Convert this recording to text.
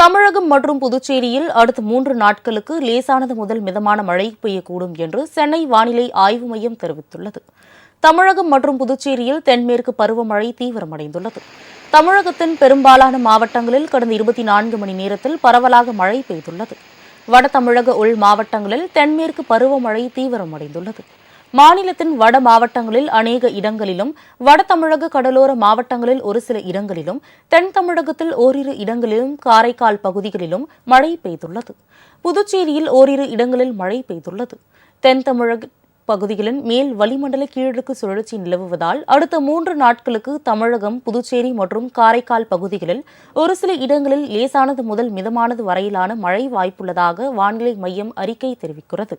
தமிழகம் மற்றும் புதுச்சேரியில் அடுத்த மூன்று நாட்களுக்கு லேசானது முதல் மிதமான மழை பெய்யக்கூடும் என்று சென்னை வானிலை ஆய்வு மையம் தெரிவித்துள்ளது. தமிழகம் மற்றும் புதுச்சேரியில் தென்மேற்கு பருவமழை தீவிரமடைந்துள்ளது. தமிழகத்தின் பெரும்பாலான மாவட்டங்களில் கடந்த இருபத்தி நான்கு மணி நேரத்தில் பரவலாக மழை பெய்துள்ளது. வட தமிழக உள் மாவட்டங்களில் தென்மேற்கு பருவமழை தீவிரமடைந்துள்ளது. மாநிலத்தின் வட மாவட்டங்களில் அநேக இடங்களிலும் வட தமிழக கடலோர மாவட்டங்களில் ஒரு சில இடங்களிலும் தென் தமிழகத்தில் ஓரிரு இடங்களிலும் காரைக்கால் பகுதிகளிலும் மழை பெய்துள்ளது. புதுச்சேரியில் ஓரிரு இடங்களில் மழை பெய்துள்ளது. தென் தமிழக பகுதிகளின் மேல் வளிமண்டல கீழடுக்கு சுழற்சி நிலவுவதால் அடுத்த மூன்று நாட்களுக்கு தமிழகம் புதுச்சேரி மற்றும் காரைக்கால் பகுதிகளில் ஒரு சில இடங்களில் லேசானது முதல் மிதமானது வரையிலான மழை வாய்ப்புள்ளதாக வானிலை மையம் அறிக்கை தெரிவிக்கிறது.